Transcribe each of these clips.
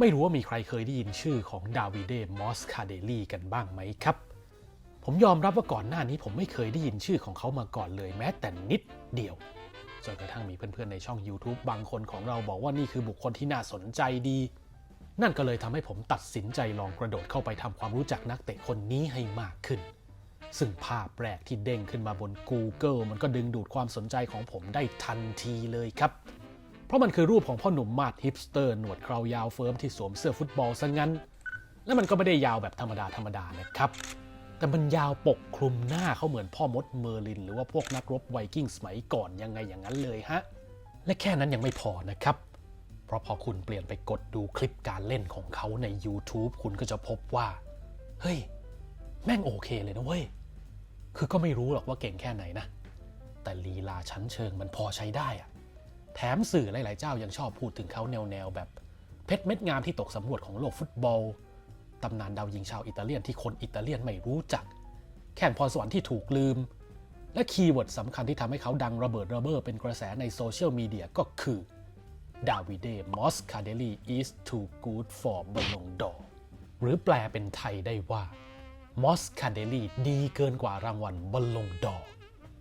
ไม่รู้ว่ามีใครเคยได้ยินชื่อของดาวิเดมอสคาเดลีกันบ้างไหมครับ ผมยอมรับว่าก่อนหน้านี้ผมไม่เคยได้ยินชื่อของเขามาก่อนเลยแม้แต่นิดเดียวจนกระทั่งมีเพื่อนๆในช่อง YouTube บางคนของเราบอกว่านี่คือบุคคลที่น่าสนใจดี นั่นก็เลยทำให้ผมตัดสินใจลองกระโดดเข้าไปทำความรู้จักนักเตะคนนี้ให้มากขึ้น ซึ่งภาพแรกที่เด้งขึ้นมาบน Google มันก็ดึงดูดความสนใจของผมได้ทันทีเลยครับ เพราะมันคือรูปของพ่อหนุ่มมาดฮิปสเตอร์หนวดเครายาวเฟิร์มที่สวมเสื้อฟุตบอลซะงั้น และมันก็ไม่ได้ยาวแบบธรรมดาธรรมดานะครับ แต่มันยาวปกคลุมหน้าเขาเหมือนพ่อมดเมอร์ลิน หรือว่าพวกนักรบไวกิ้งสมัยก่อนยังไงอย่างนั้นเลยฮะ และแค่นั้นยังไม่พอนะครับ เพราะพอคุณเปลี่ยนไปกดดูคลิปการเล่นของเขาใน YouTube คุณก็จะพบว่า เฮ้ย แม่งโอเคเลยนะเว้ย คือก็ไม่รู้หรอกว่าเก่งแค่ไหนนะ แต่ลีลาชั้นเชิงมันพอใช้ได้อะ แถมสื่อหลาย ๆ เจ้ายังชอบพูดถึงเขาแนวๆแบบเพชรเม็ดงามที่ตกสำรวจของโลกฟุตบอล ตำนานดาวยิงชาวอิตาเลียนที่คนอิตาเลียนไม่รู้จัก แข่นพรสวรรค์ที่ถูกลืม และคีย์เวิร์ดสำคัญที่ทำให้เขาดังระเบิดระเบ้อเป็นกระแสในโซเชียลมีเดียก็คือดาวิเดมอสคาเดลี is too good for บอลงดอหรือแปลเป็นไทยได้ว่ามอสคาเดลีดีเกินกว่ารางวัลบอลลงดอร์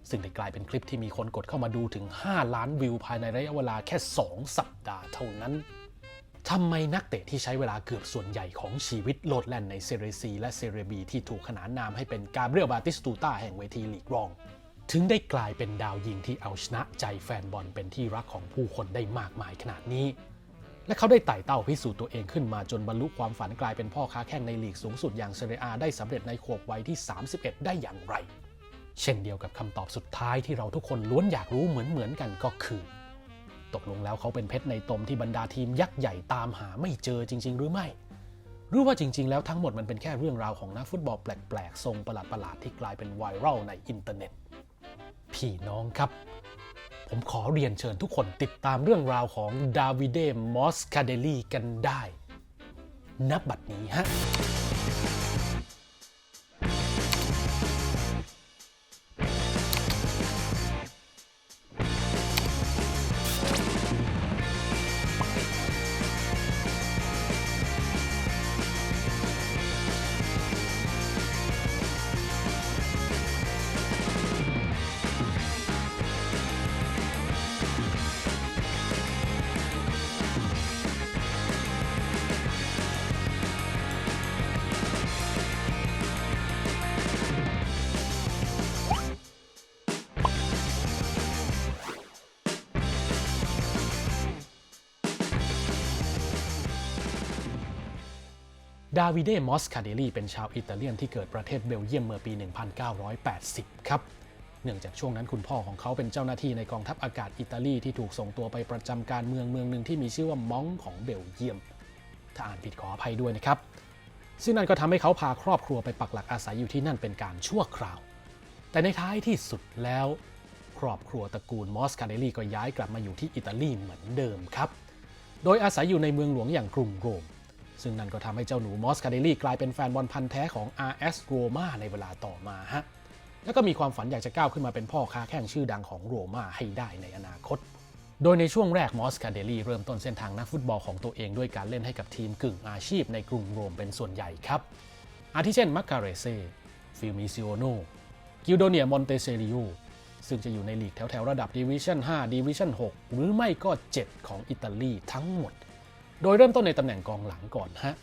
ซึ่งได้กลายเป็นคลิปที่มีคนกดเข้ามาดูถึง 5 ล้านวิวภายในระยะเวลาแค่ 2 สัปดาห์เท่านั้นทำไมนักเตะที่ใช้เวลาเกือบส่วนใหญ่ของชีวิตโลดแล่นในเซเรซีและเซเรบีที่ถูกขนานนามให้เป็นกาเบรียลบาติสตูตาแห่งเวทีลีกรอง ถึงได้กลายเป็นดาวยิงที่เอาชนะใจแฟนบอลเป็นที่รักของผู้คนได้มากมายขนาดนี้ และเขาได้ไต่เต้าพิสูจน์ตัวเองขึ้นมาจนบรรลุความฝันกลายเป็นพ่อค้าแข่งในลีกสูงสุดอย่างเซเรียอาได้สำเร็จในขวบวัยที่ 31 ได้อย่างไร เช่นเดียวกับคำตอบสุดท้ายที่เราทุกคนล้วนอยากรู้เหมือนๆกันก็คือ ตกลงแล้วเขาเป็นเพชรในตมที่บรรดาทีมยักษ์ใหญ่ตามหาไม่เจอจริง ๆ หรือไม่ หรือว่าจริง ๆ แล้วทั้งหมดมันเป็นแค่เรื่องราวของนักฟุตบอลแปลกๆทรงประหลาดๆที่กลายเป็นไวรัลในอินเทอร์เน็ตพี่น้องครับ ผมขอเรียนเชิญทุกคนติดตามเรื่องราวของดาวิเดมอสคาเดลีกันได้ นับบัดนี้ฮะ ดาวิเด มอสคาเดลีเป็นชาวอิตาเลียนที่เกิดประเทศเบลเยียมเมื่อปี 1980 ครับเนื่องจากช่วงนั้นคุณพ่อของเขาเป็นเจ้าหน้าที่ในกองทัพอากาศอิตาลีที่ถูกส่งตัวไปประจำการเมืองเมืองหนึ่งที่มีชื่อว่ามองของเบลเยียม ถ้าอ่านผิดขออภัยด้วยนะครับ ซึ่งนั่นก็ทำให้เขาพาครอบครัวไปปักหลักอาศัยอยู่ที่นั่นเป็นการชั่วคราว แต่ในท้ายที่สุดแล้ว ครอบครัวตระกูลมอสคาเดลีก็ย้ายกลับมาอยู่ที่อิตาลีเหมือนเดิมครับ โดยอาศัยอยู่ในเมืองหลวงอย่างกรุงโรม ซึ่งนั่นก็ทำให้เจ้าหนูมอสคาเดลีกลายเป็นแฟนบอลพันธ์แท้ของ RS Roma ในเวลาต่อมาฮะแล้วก็มีความฝันอยากจะก้าวขึ้นมาเป็นพ่อค้าแข่งชื่อดังของโรม่าให้ได้ในอนาคต โดยในช่วงแรกมอสคาเดลีเริ่มต้นเส้นทางนักฟุตบอลของตัวเองด้วยการเล่นให้กับทีมกึ่งอาชีพในกรุงโรมเป็นส่วนใหญ่ครับ อาทิเช่นมักคาเรเซฟิลมิซิโอโนกิลโดเนียมอนเตเซริโอซึ่งจะอยู่ในลีกแถวๆระดับดิวิชั่น5ดิวิชั่น6หรือไม่ก็ 7 ของอิตาลีทั้งหมด โดยเริ่มต้นในตำแหน่งกองหลังก่อนฮะ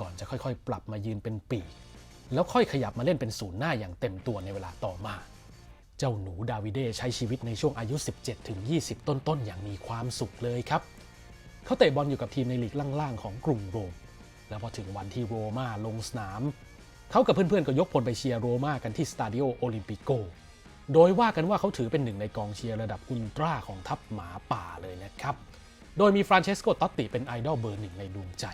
ก่อนจะค่อยๆ ปรับมายืนเป็นปีกแล้วค่อยขยับมาเล่นเป็นศูนย์หน้าอย่างเต็มตัวในเวลาต่อมา เจ้าหนูดาวิเดใช้ชีวิตในช่วงอายุ 17-20 ต้นๆ อย่างมีความสุขเลยครับ เขาเตะบอลอยู่กับทีมในลีกล่างๆ ของกรุงโรม แล้วพอถึงวันที่โรม่าลงสนาม เขากับเพื่อนๆ ก็ยกพลไปเชียร์โรม่ากันที่สตาดิโอโอลิมปิโก โดยว่ากันว่าเขาถือเป็นหนึ่งในกองเชียร์ระดับอุลตร้าของทัพหมาป่าเลยนะครับ โดยมีฟรานเชสโกตอตติเป็นไอดอลเบอร์หนึ่งในดวงใจ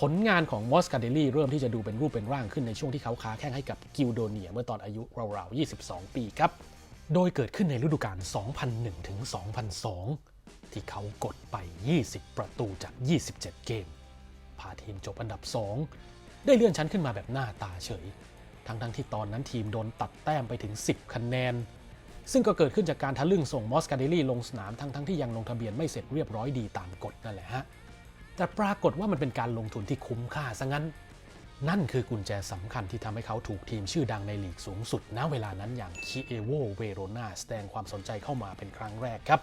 ผลงานของมอสคาเดลลี่เริ่มที่จะดูเป็นรูปเป็นร่างขึ้นในช่วงที่เขาค้าแข่งให้กับกิลโดเนียเมื่อตอนอายุราวๆ 22 ปีครับ โดยเกิดขึ้นในฤดูกาล 2001 ถึง 2002 ที่เขากดไป 20 ประตูจาก 27 เกม พาทีมจบอันดับ 2 ได้เลื่อนชั้นขึ้นมาแบบหน้าตาเฉย ทั้งๆที่ตอนนั้นทีมโดนตัดแต้มไปถึง 10 คะแนน ซึ่งก็เกิดขึ้นจากการทะลึ่งส่งมอสคาเดลี่ลงสนามทั้งๆที่ยังลงทะเบียนไม่เสร็จเรียบร้อยดีตามกฎนั่นแหละฮะ แต่ปรากฏว่ามันเป็นการลงทุนที่คุ้มค่าซะงั้น นั่นคือกุญแจสำคัญที่ทำให้เขาถูกทีมชื่อดังในลีกสูงสุด ณ เวลานั้นอย่างคีเอโวเวโรนาแสดงความสนใจเข้ามาเป็นครั้งแรกครับ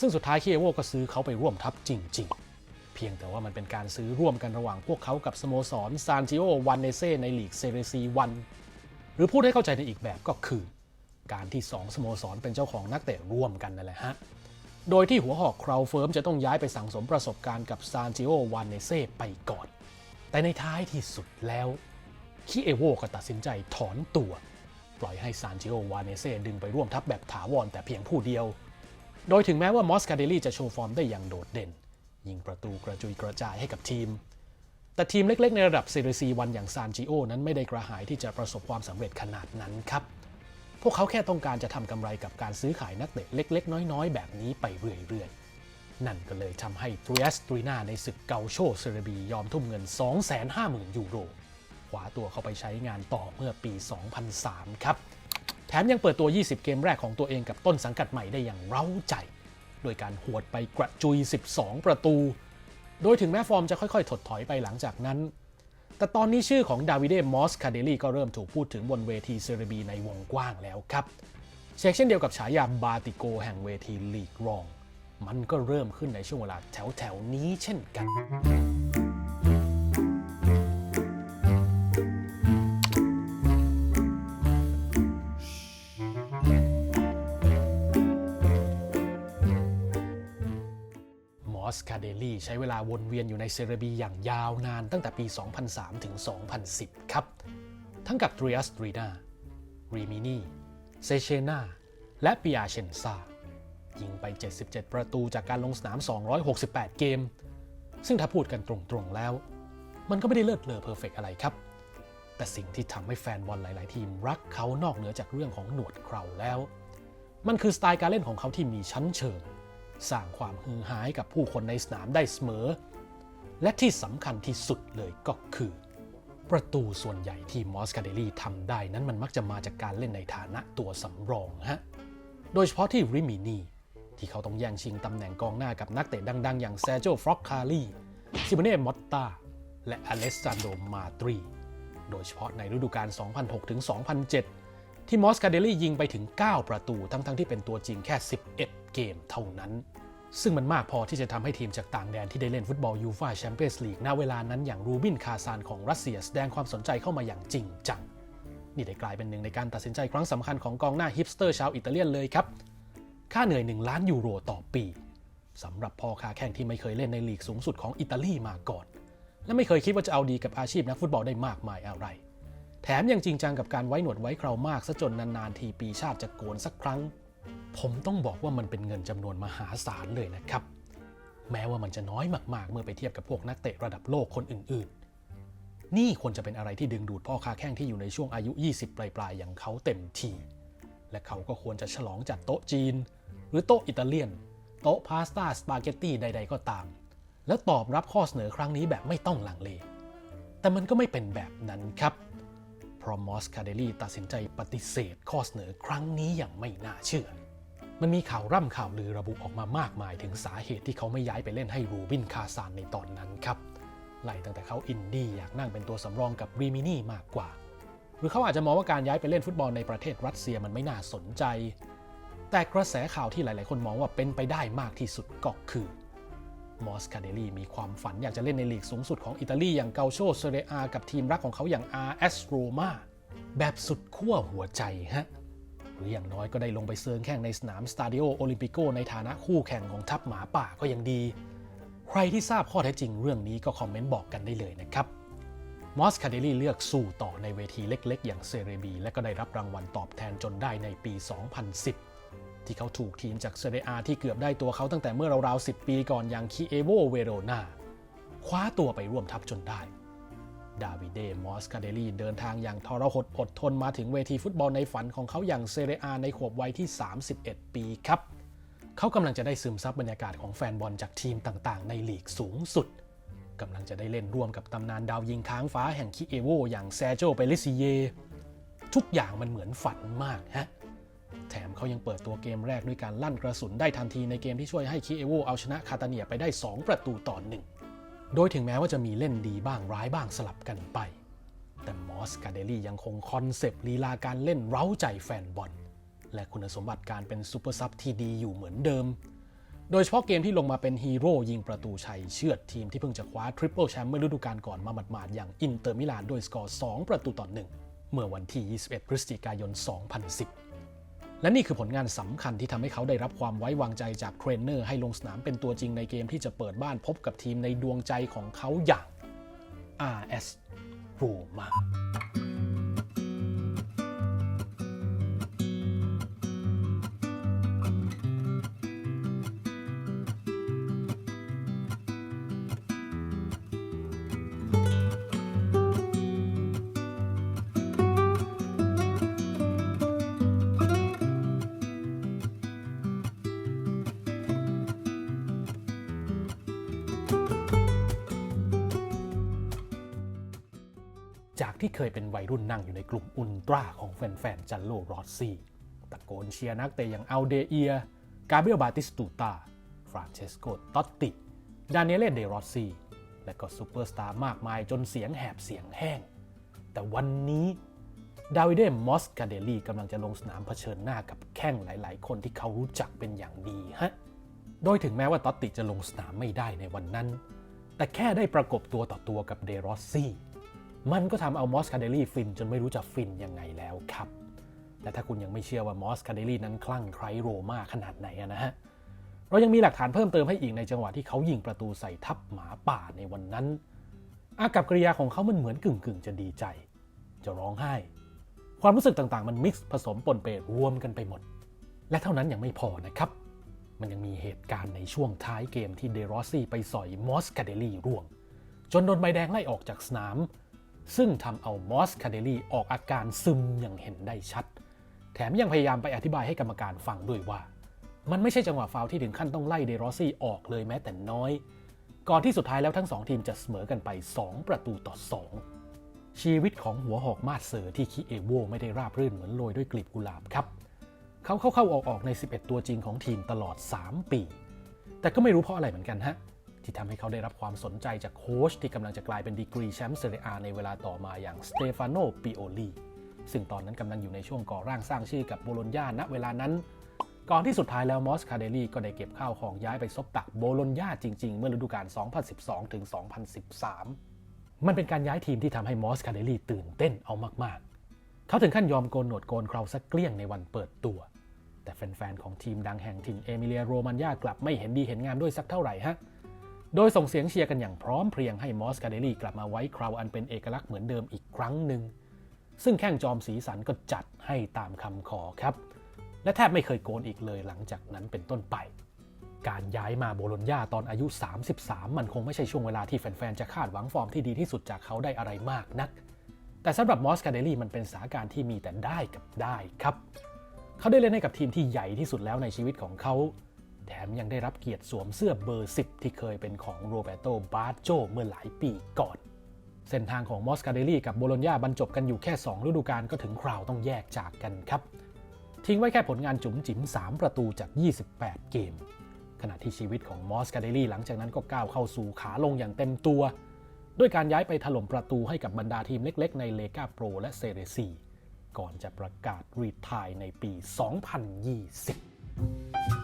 ซึ่งสุดท้ายคีเอโวก็ซื้อเขาไปร่วมทัพจริง ๆเพียงแต่ว่ามันเป็นการซื้อร่วมกันระหว่างพวกเขากับสโมสรซานจิโอวันเนเซ่ในลีกเซเรซีวัน หรือพูดให้เข้าใจในอีกแบบก็คือ การที่ 2 สโมสรเป็นเจ้าของนักเตะร่วมกันนั่นแหละฮะ โดยที่หัวหอกคราวเฟิร์มจะต้องย้ายไปสั่งสมประสบการณ์กับซานจิโอวานเนเซ่ไปก่อน แต่ในท้ายที่สุดแล้วคิเอโวก็ตัดสินใจถอนตัว ปล่อยให้ซานจิโอวานเนเซ่ดึงไปร่วมทัพแบบถาวรแต่เพียงผู้เดียว โดยถึงแม้ว่ามอสคาเดลี่จะโชว์ฟอร์มได้อย่างโดดเด่น ยิงประตูกระจุยกระจายให้กับทีมแต่ทีมเล็กๆ ในระดับซีรีซีวันอย่างซานจิโอนั้นไม่ได้กระหายที่จะประสบความสำเร็จขนาดนั้นครับ พวกเขาแค่ต้องการจะทำกำไรกับการซื้อขายนักเตะเล็ก ๆ น้อย ๆ แบบนี้ไปเรื่อย ๆ นั่นก็เลยทำให้ทริอสตรีนาในศึกเกาโชเซเรบียอมทุ่มเงิน 250,000 ยูโรคว้าตัวเขาไปใช้งานต่อเมื่อปี 2003 ครับแถมยังเปิดตัว 20 เกมแรกของตัวเองกับต้นสังกัดใหม่ได้อย่างเร้าใจ โดยการหวดไปกระจุย 12 ประตู โดยถึงแม้ฟอร์มจะค่อย ๆ ถดถอยไปหลังจากนั้น แต่ตอนนี้ชื่อของดาวิเดมอสคาเดลีก็เริ่มถูกพูดถึงบนเวทีเซเรบีในวงกว้างแล้วครับเช็คเช่นเดียวกับฉายาบาติโกแห่งเวทีลีกรอง มันก็เริ่มขึ้นในช่วงเวลาแถวๆนี้เช่นกัน เดลี่ใช้เวลาวนเวียนอยู่ในเซเรบีอย่างยาวนานตั้งแต่ปี 2003 ถึง 2010 ครับ ทั้งกับทริอัสตรีนารีมินีเซเชนาและปิอาเชนซายิงไป 77 ประตูจากการลงสนาม 268 เกม ซึ่งถ้าพูดกันตรงๆแล้ว มันก็ไม่ได้เลิศเลอเพอร์เฟกอะไรครับ แต่สิ่งที่ทำให้แฟนบอลหลายๆ ทีมรักเขานอกเหนือจากเรื่องของหนวดเคราแล้ว มันคือสไตล์การเล่นของเขาที่มีชั้นเชิง สร้างความฮือฮาให้กับผู้คนในสนามได้เสมอ และที่สำคัญที่สุดเลยก็คือ ประตูส่วนใหญ่ที่มอสคาเดลี่ทำได้นั้นมันมักจะมาจากการเล่นในฐานะตัวสำรองฮะโดยเฉพาะที่ริมินีที่เขาต้องแย่งชิงตำแหน่งกองหน้ากับนักเตะดัง ๆ อย่างแซโจฟรอกคารีซิโมเน่มอตตาและอเลสซานโดมาตรี โดยเฉพาะในฤดูกาล 2006-2007 ที่มอสคาเดลี่ยิงไปถึง 9 ประตูทั้งๆที่เป็นตัวจริงแค่ 11 เกมเท่านั้น ซึ่งมันมากพอที่จะทำให้ทีมจากต่างแดนที่ได้เล่นฟุตบอลยูฟ่าแชมเปี้ยนส์ลีกณเวลานั้นอย่างรูบินคาซานของรัสเซียแสดงความสนใจเข้ามาอย่างจริงจัง นี่ได้กลายเป็นหนึ่งในการตัดสินใจครั้งสำคัญของกองหน้าฮิปสเตอร์ชาวอิตาเลียนเลยครับ ค่าเหนื่อย 1 ล้านยูโรต่อปีสำหรับพ่อค้าแข่งที่ไม่เคยเล่นในลีกสูงสุดของอิตาลีมาก่อน และไม่เคยคิดว่าจะเอาดีกับอาชีพนักฟุตบอลได้มากมายอะไร แถมยังจริงจังกับการไว้หนวดไว้เครามากซะจนนานๆทีปีชาติจะโกนสักครั้ง ผมต้องบอกว่ามันเป็นเงินจำนวนมหาศาลเลยนะครับ แม้ว่ามันจะน้อยมากๆ เมื่อไปเทียบกับพวกนักเตะระดับโลกคนอื่นๆ นี่ควรจะเป็นอะไรที่ดึงดูดพ่อค้าแข่งที่อยู่ในช่วงอายุ 20 ปลายๆ อย่างเขาเต็มที และเขาก็ควรจะฉลองจัดโต๊ะจีน หรือโต๊ะอิตาเลียน โต๊ะพาสต้าสปาเกตตี้ใด ๆ ก็ตาม แล้วตอบรับข้อเสนอครั้งนี้แบบไม่ต้องหลังเล แต่มันก็ไม่เป็นแบบนั้นครับเพราะมอสคาเดลีตัดสินใจปฏิเสธข้อเสนอครั้งนี้อย่างไม่น่าเชื่อ มันมีข่าวร่ำข่าวลือระบุออกมามากมายถึงสาเหตุที่เขาไม่ย้ายไปเล่นให้รูบินคาซานในตอนนั้นครับไล่ตั้งแต่เขาอินดี้อยากนั่งเป็นตัวสำรองกับรีมินี่มากกว่า หรือเขาอาจจะมองว่าการย้ายไปเล่นฟุตบอลในประเทศรัสเซียมันไม่น่าสนใจ แต่กระแสข่าวที่หลาย ๆ คนมองว่าเป็นไปได้มากที่สุดก็คือมอสคาเดลีมีความฝันอยากจะเล่นในลีกสูงสุดของอิตาลีอย่างเกาโชเซเรอา กับทีมรักของเขาอย่าง RS Roma แบบสุดขั้วหัวใจฮะ รืออย่างน้อยก็ได้ลงไปเซิงแข่งในสนามสตาดิโอโอลิมปิโกในฐานะคู่แข่งของทัพหมาป่าก็ยังดี ใครที่ทราบข้อเท็จจริงเรื่องนี้ก็คอมเมนต์บอกกันได้เลยนะครับมอสคาเดลีเลือกสู้ต่อในเวทีเล็กๆ อย่างเซเรบี และก็ได้รับรางวัลตอบแทนจนได้ในปี 2010 ที่เขาถูกทีมจากเซเรอาที่เกือบได้ตัวเขาตั้งแต่เมื่อราวๆ 10 ปีก่อนอย่างคีเอโวเวโรนาคว้าตัวไปร่วมทัพจนได้ ดาวิเดมอสคาเดลีเดินทางอย่างทรหดอดทนมาถึงเวทีฟุตบอลในฝันของเขาอย่างเซเรอาในขวบวัยที่ 31 ปีครับ เขากำลังจะได้ซึมซับบรรยากาศของแฟนบอลจากทีมต่างๆ ในลีกสูงสุดกำลังจะได้เล่นร่วมกับตำนานดาวยิงค้างฟ้าแห่งคิเอโวอย่างแซโจเปลิซิเย ทุกอย่างมันเหมือนฝันมากฮะแถมเขายังเปิดตัวเกมแรกด้วยการลั่นกระสุนได้ทันทีในเกมที่ช่วยให้คิเอโวเอาชนะคาตาเนียไปได้ 2 ประตูต่อหนึ่ง โดยถึงแม้ว่าจะมีเล่นดีบ้างร้ายบ้างสลับกันไป แต่มอสคาเดลี่ยังคงคอนเซปต์ลีลาการเล่นเร้าใจแฟนบอล และคุณสมบัติการเป็นซูเปอร์ซับที่ดีอยู่เหมือนเดิม โดยเฉพาะเกมที่ลงมาเป็นฮีโร่ยิงประตูชัยเชือดทีมที่เพิ่งจะคว้าทริปเปิลแชมป์เมื่อฤดูกาลก่อนมาหมาดๆอย่างอินเตอร์มิลานด้วยสกอร์ 2 ประตูต่อหนึ่งเมื่อวันที่ 21 พฤศจิกายน 2010 และนี่คือผลงานสำคัญที่ทำให้เขาได้รับความไว้วางใจจากเทรนเนอร์ให้ลงสนามเป็นตัวจริงในเกมที่จะเปิดบ้านพบกับทีมในดวงใจของเขาอย่าง RS Roma เคยเป็นวัยรุ่นนั่งอยู่ในกลุ่มอุลตร้าของแฟนๆ จันโลรอสซี่ตะโกนเชียร์นักเตะอย่างอัลเดเอีย กาเบรียลบาติสตูตา ฟรานเชสโกตอตติ ดานิเอเลเดรอสซี่ และก็ซูเปอร์สตาร์มากมายจนเสียงแหบเสียงแห้ง แต่วันนี้ดาวิดเดมอสกาเดลีกำลังจะลงสนามเผชิญหน้ากับแข้งหลายๆ คนที่เขารู้จักเป็นอย่างดีฮะ โดยถึงแม้ว่าตอตติจะลงสนามไม่ได้ในวันนั้น แต่แค่ได้ประกบตัวต่อตัวกับเดรอสซี่ มันก็ทำเอามอสคาเดลี่ฟินจนไม่รู้จะฟินยังไงแล้วครับ และถ้าคุณยังไม่เชื่อว่ามอสคาเดลี่นั้นคลั่งไคล้โรมาขนาดไหนนะฮะ เรายังมีหลักฐานเพิ่มเติมให้อีกในจังหวะที่เขายิงประตูใส่ทับหมาป่าในวันนั้น อากับกริยาของเขามันเหมือนกึ่งกึ่งๆจะดีใจ จะร้องไห้ ความรู้สึกต่างๆ มันมิกซ์ผสมปนเปรวมกันไปหมด และเท่านั้นยังไม่พอนะครับ มันยังมีเหตุการณ์ในช่วงท้ายเกมที่เดรอสซี่ไปสอยมอสคาเดลี่ร่วง จนโดนใบแดงไล่ออกจากสนาม ซึ่งทำเอามอสคาเดลีออกอาการซึมอย่างเห็นได้ชัด แถมยังพยายามไปอธิบายให้กรรมการฟังด้วยว่า มันไม่ใช่จังหวะฟาวที่ถึงขั้นต้องไล่เดรอซี่ออกเลยแม้แต่น้อย ก่อนที่สุดท้ายแล้วทั้งสองทีมจะเสมอกันไป 2 ประตูต่อ 2 ชีวิตของหัวหอกมาดเซอร์ที่คิเอโวไม่ได้ราบรื่นเหมือนโรยด้วยกลีบกุหลาบครับเขาเข้าๆออกๆใน 11 ตัวจริงของทีมตลอด 3 ปี แต่ก็ไม่รู้เพราะอะไรเหมือนกันฮะ ที่ทำให้เขาได้รับความสนใจจากโค้ชที่กำลังจะกลายเป็นดีกรีแชมป์เซเรียอาในเวลาต่อมาอย่างสเตฟานโนปิโอลีซึ่งตอนนั้นกำลังอยู่ในช่วงก่อร่างสร้างชื่อกับโบโลญญาณเวลานั้น ก่อนที่สุดท้ายแล้วมอสคาเดลีก็ได้เก็บข้าวของย้ายไปซบตักโบโลญญาจริง ๆ เมื่อฤดูกาล 2012ถึง2013 มันเป็นการย้ายทีมที่ทำให้มอสคาเดลีตื่นเต้นเอามากๆ เขาถึงขั้นยอมโกนหนวดโกนเคราสักเกลี้ยงในวันเปิดตัว แต่แฟนๆของทีมดังแห่งถิ่นเอมิเลียโรมันยากลับไม่เห็นดีเห็นงามด้วยสักเท่าไหร่ฮะ โดยส่งเสียงเชียร์กันอย่างพร้อมเพรียงให้มอสคาเดลี่กลับมาไว้คราวอันเป็นเอกลักษณ์เหมือนเดิมอีกครั้งหนึ่ง ซึ่งแข้งจอมสีสันก็จัดให้ตามคำขอครับ และแทบไม่เคยโกนอีกเลยหลังจากนั้นเป็นต้นไป การย้ายมาโบโลญญาตอนอายุ 33 มันคงไม่ใช่ช่วงเวลาที่แฟนๆ จะคาดหวังฟอร์มที่ดีที่สุดจากเขาได้อะไรมากนัก แต่สำหรับมอสคาเดลี่มันเป็นสาการที่มีแต่ได้กับได้ครับ เขาได้เล่นให้กับทีมที่ใหญ่ที่สุดแล้วในชีวิตของเขา แถมยังได้รับเกียรติสวมเสื้อเบอร์ 10 ที่เคยเป็นของโรเบโตบาโจเมื่อหลายปีก่อน เส้นทางของมอสคาเดลี่กับโบโลญญาบรรจบกันอยู่แค่ 2 ฤดูกาลก็ถึงคราวต้องแยกจากกันครับ ทิ้งไว้แค่ผลงานจุ๋มจิ๋ม 3 ประตูจาก 28 เกม ขณะที่ชีวิตของมอสคาเดลี่หลังจากนั้นก็ก้าวเข้าสู่ขาลงอย่างเต็มตัว ด้วยการย้ายไปถล่มประตูให้กับบรรดาทีมเล็ก ๆ ในเลกาโปรและเซเรซีก่อนจะประกาศรีทายในปี 2020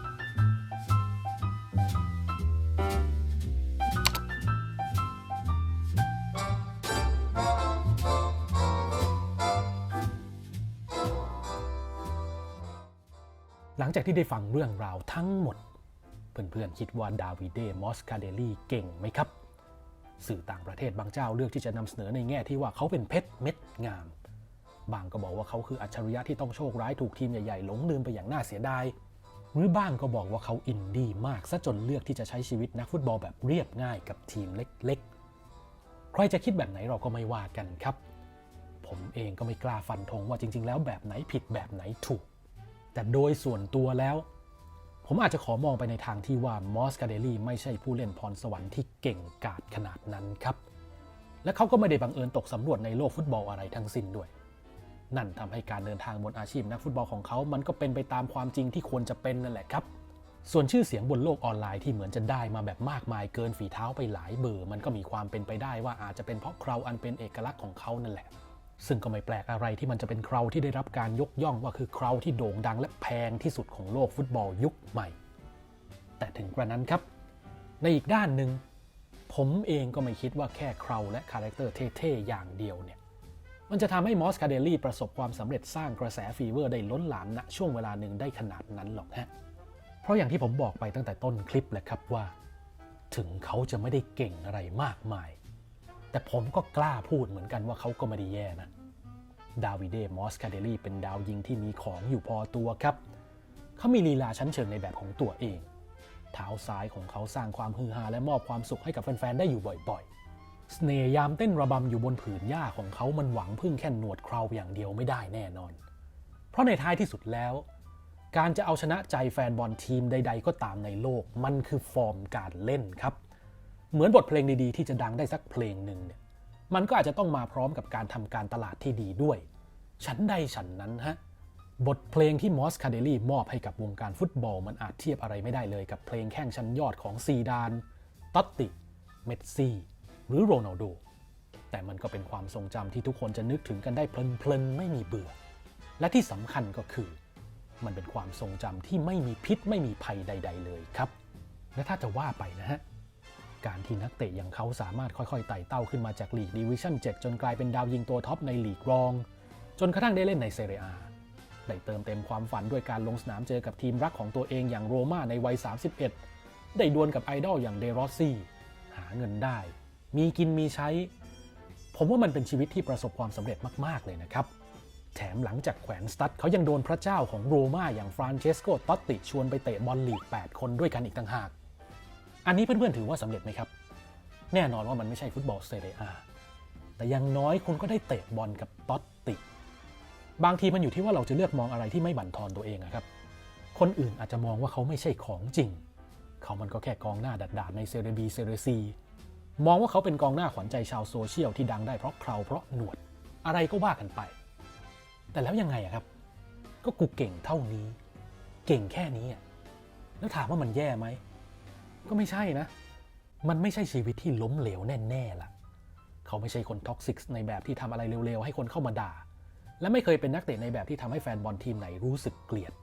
หลังจากที่ได้ฟังเรื่องราวทั้งหมด เพื่อนๆคิดว่าดาวิเดมอสคาเดลีเก่งไหมครับ สื่อต่างประเทศบางเจ้าเลือกที่จะนำเสนอในแง่ที่ว่าเขาเป็นเพชรเม็ดงาม บางก็บอกว่าเขาคืออัจฉริยะที่ต้องโชคร้ายถูกทีมใหญ่ๆหลงลืมไปอย่างน่าเสียดาย หรือบ้างก็บอกว่าเขาอินดี้มากซะจนเลือกที่จะใช้ชีวิตนักฟุตบอลแบบเรียบง่ายกับทีมเล็กๆ ใครจะคิดแบบไหนเราก็ไม่ว่ากันครับ ผมเองก็ไม่กล้าฟันธงว่าจริง ๆ แล้วแบบไหนผิดแบบไหนถูก แต่โดยส่วนตัวแล้ว ผมอาจจะขอมองไปในทางที่ว่ามอสคาเดลี่ไม่ใช่ผู้เล่นพรสวรรค์ที่เก่งกาจขนาดนั้นครับ และเขาก็ไม่ได้บังเอิญตกสำรวจในโลกฟุตบอลอะไรทั้งสิ้นด้วย นั่นทำให้การเดินทางบนอาชีพนักฟุตบอลของเขา มันก็เป็นไปตามความจริงที่ควรจะเป็นนั่นแหละครับส่วนชื่อเสียงบนโลกออนไลน์ที่เหมือนจะได้มาแบบมากมายเกินฝีเท้าไปหลายเบอร์ มันก็มีความเป็นไปได้ว่าอาจจะเป็นเพราะคราวอันเป็นเอกลักษณ์ของเขานั่นแหละ ซึ่งก็ไม่แปลกอะไรที่มันจะเป็นคราวที่ได้รับการยกย่องว่าคือคราวที่โด่งดังและแพงที่สุดของโลกฟุตบอลยุคใหม่ แต่ถึงกระนั้นครับ ในอีกด้านหนึ่งผมเองก็ไม่คิดว่าแค่คราวและคาแรคเตอร์เท่ๆอย่างเดียวเนี่ยมันจะทำให้มอสคาเดลลี่ประสบความสำเร็จสร้างกระแสฟีเวอร์ได้ล้นหลามณช่วงเวลาหนึ่งได้ขนาดนั้นหรอกฮะเพราะอย่างที่ผมบอกไปตั้งแต่ต้นคลิปแหละครับว่า ถึงเขาจะไม่ได้เก่งอะไรมากมาย แต่ผมก็กล้าพูดเหมือนกันว่าเขาก็ไม่ได้แย่นะ ดาวิเดมอสคาเดลี่เป็นดาวยิงที่มีของอยู่พอตัวครับ เขามีลีลาชั้นเชิงในแบบของตัวเอง เท้าซ้ายของเขาสร้างความฮือฮาและมอบความสุขให้กับแฟน ๆ ได้อยู่บ่อยๆเสน่ยามเต้นระบำอยู่บนผืนหญ้าของเขามันหวังพึ่งแค่หนวดเคราอย่างเดียวไม่ได้แน่นอน เพราะในท้ายที่สุดแล้ว การจะเอาชนะใจแฟนบอลทีมใด ๆ ก็ตามในโลก มันคือฟอร์มการเล่นครับ เหมือนบทเพลงดีๆ ที่จะดังได้สักเพลงหนึ่งเนี่ยมันก็อาจจะต้องมาพร้อมกับการทำการตลาดที่ดีด้วย ฉันใดฉันนั้นฮะ บทเพลงที่มอสคาเดลี่มอบให้กับวงการฟุตบอล มันอาจเทียบอะไรไม่ได้เลยกับเพลงแข่งชั้นยอดของซีดานตัตติ เมสซี่ หรือโรนัลโด แต่มันก็เป็นความทรงจำที่ทุกคนจะนึกถึงกันได้เพลินๆไม่มีเบื่อ และที่สำคัญก็คือ มันเป็นความทรงจำที่ไม่มีพิษไม่มีภัยใด ๆ เลยครับ และถ้าจะว่าไปนะฮะ การที่นักเตะอย่างเขาสามารถค่อยๆไต่เต้าขึ้นมาจากลีกดิวิชั่น 7 จนกลายเป็นดาวยิงตัวท็อปในลีกรอง จนกระทั่งได้เล่นในเซเรียได้เติมเต็มความฝันด้วยการลงสนามเจอกับทีมรักของตัวเองอย่างโรม่าในวัย 31 ได้ดวลกับไอดอลอย่างเดรอสซี่ หาเงินได้ มีกินมีใช้ ผมว่ามันเป็นชีวิตที่ประสบความสำเร็จมากๆเลยนะครับ แถมหลังจากแขวนสตัดเขายังโดนพระเจ้าของโรม่าอย่างฟรานเชสโก ตอตติชวนไปเตะบอลลีก 8 คนด้วยกันอีกต่างหาก อันนี้เพื่อนๆถือว่าสำเร็จไหมครับ แน่นอนว่ามันไม่ใช่ฟุตบอลเซเรียอาแต่อยังน้อยคุณก็ได้เตะบอลกับตอตติ บางทีมันอยู่ที่ว่าเราจะเลือกมองอะไรที่ไม่บั่นทอนตัวเองอะครับ คนอื่นอาจจะมองว่าเขาไม่ใช่ของจริง เขามันก็แค่กองหน้าดัดๆในเซเรบีเซเรซีมองว่าเขาเป็นกองหน้าขวัญใจชาวโซเชียลที่ดังได้เพราะเคราเพราะหนวด อะไรก็ว่ากันไป แต่แล้วยังไงอะครับ ก็กูเก่งเท่านี้ เก่งแค่นี้อะแล้วถามว่ามันแย่ไหม ก็ไม่ใช่นะ มันไม่ใช่ชีวิตที่ล้มเหลวแน่ๆล่ะ เขาไม่ใช่คนท็อกซิกในแบบที่ทำอะไรเร็วๆ ให้คนเข้ามาด่า และไม่เคยเป็นนักเตะในแบบที่ทำให้แฟนบอลทีมไหนรู้สึกเกลียด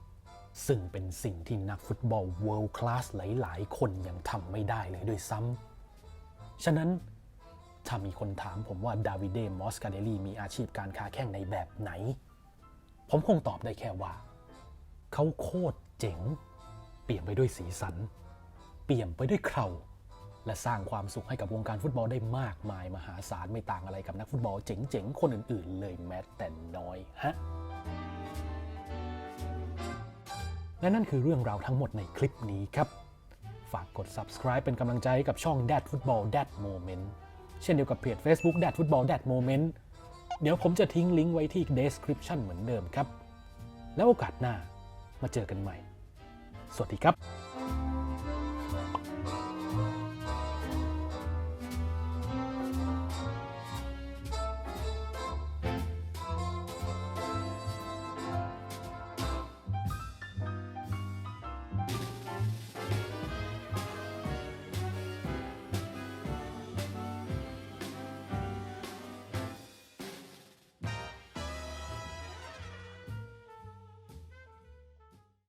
ซึ่งเป็นสิ่งที่นักฟุตบอล world class หลายๆ คนยังทำไม่ได้เลยด้วยซ้ำฉะนั้นถ้ามีคนถามผมว่าดาวิเดมอสคาเดลีมีอาชีพการค้าแข่งในแบบไหน ผมคงตอบได้แค่ว่า เขาโคตรเจ๋ง เปลี่ยมไปด้วยสีสัน เปี่ยมไปด้วยเคราและสร้างความสุขให้กับวงการฟุตบอลได้มากมาย มหาศาลไม่ต่างอะไรกับนักฟุตบอลเจ๋งๆ คนอื่นๆ เลยแม้แต่น้อยฮะและนั่นคือเรื่องราวทั้งหมดในคลิปนี้ครับ ฝากกด subscribe เป็นกำลังใจให้กับช่อง Dad Football Dad Moment เช่นเดียวกับเพจ Facebook Dad Football Dad Moment เดี๋ยวผมจะทิ้งลิงก์ไว้ที่ description เหมือนเดิมครับ แล้วโอกาสหน้ามาเจอกันใหม่ สวัสดีครับ